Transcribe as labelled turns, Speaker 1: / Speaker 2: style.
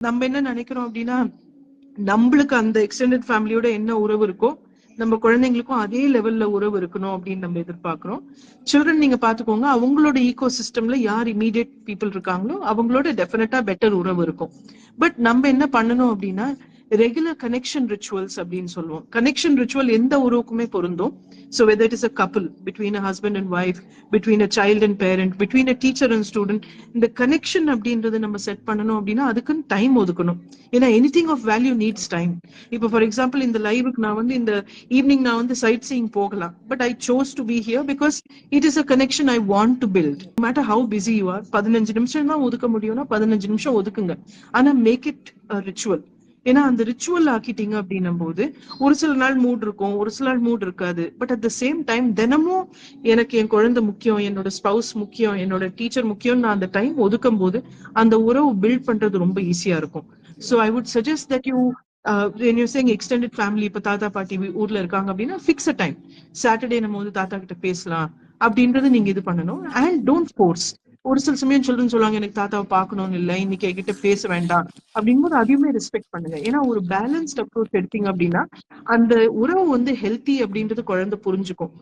Speaker 1: நம்ம என்ன நினைக்கிறோம் அப்படின்னா நம்மளுக்கு அந்த எக்ஸ்டெண்டட் ஃபேமிலியோட என்ன உறவு இருக்கோ நம்ம குழந்தைங்களுக்கும் அதே லெவல்ல உறவு இருக்கணும் அப்படின்னு நம்ம எதிர்பார்க்கிறோம். சில்ட்ரன் நீங்க பாத்துக்கோங்க அவங்களோட ஈகோ சிஸ்டம்ல யார் இமீடியட் பீப்புள் இருக்காங்களோ அவங்களோட டெஃபினட்டா பெட்டர் உறவு இருக்கும். பட் நம்ம என்ன பண்ணணும் அப்படின்னா ரெகுலர் கனெக்ஷன் ரிச்சுவல்ஸ் அப்படின்னு சொல்லுவோம். கனெக்ஷன் ரிச்சுவல் எந்த உறவுக்குமே பொருந்தும். So whether it is a couple between a husband and wife between a child and parent between a teacher and student இந்த கனெக்ஷன் அப்படின்றது நம்ம செட் பண்ணணும் அப்படின்னா அதுக்குன்னு டைம் ஒதுக்கணும். ஏன்னா any thing of value needs time இப்போ ஃபார் எக்ஸாம்பிள் இந்த லைவுக்கு நான் வந்து இந்த ஈவினிங் நான் வந்து சைட் சீயிங் போகலாம் but I chose to be here because it is a connection I want to build matter how busy you are பதினஞ்சு நிமிஷம் தான் ஒதுக்க முடியும்னா பதினஞ்சு நிமிஷம் ஒதுக்குங்க. ஆனா மேக் இட் ரிச்சுவல் ஏன்னா அந்த ரிச்சுவல் ஆக்கிட்டீங்க அப்படின்னும் போது ஒரு சில நாள் மூட் இருக்கும் ஒரு சில நாள் மூட் இருக்காது. But at the same time தினமும் எனக்கு என் குழந்தை முக்கியம் என்னோட ஸ்பவுஸ் முக்கியம் என்னோட டீச்சர் முக்கியம் நான் அந்த டைம் ஒதுக்கும் போது அந்த உறவு பில்ட் பண்றது ரொம்ப ஈஸியா இருக்கும். So I would suggest that you change extended family இப்ப தாத்தா பாட்டி ஊர்ல இருக்காங்க அப்படின்னா ஃபிக்ஸ் அ டைம் சாட்டர்டே நம்ம வந்து தாத்தா கிட்ட பேசலாம் அப்படின்றது நீங்க இது பண்ணணும். அண்ட் டோன்ட் ஃபோர்ஸ் ஒரு சில சமயம் சில்ட்ரன் சொல்லுவாங்க எனக்கு தாத்தாவை பார்க்கணும்னு இல்லை இன்னைக்கு என்கிட்ட பேச வேண்டாம். அப்படிங்கும்போது அதையுமே ரெஸ்பெக்ட் பண்ணுங்க. ஏன்னா ஒரு பேலன்ஸ்ட் அப்ரோச் எடுத்தீங்க அப்படின்னா அந்த உறவு வந்து ஹெல்த்தி அப்படின்றது குழந்தை புரிஞ்சுக்கும்.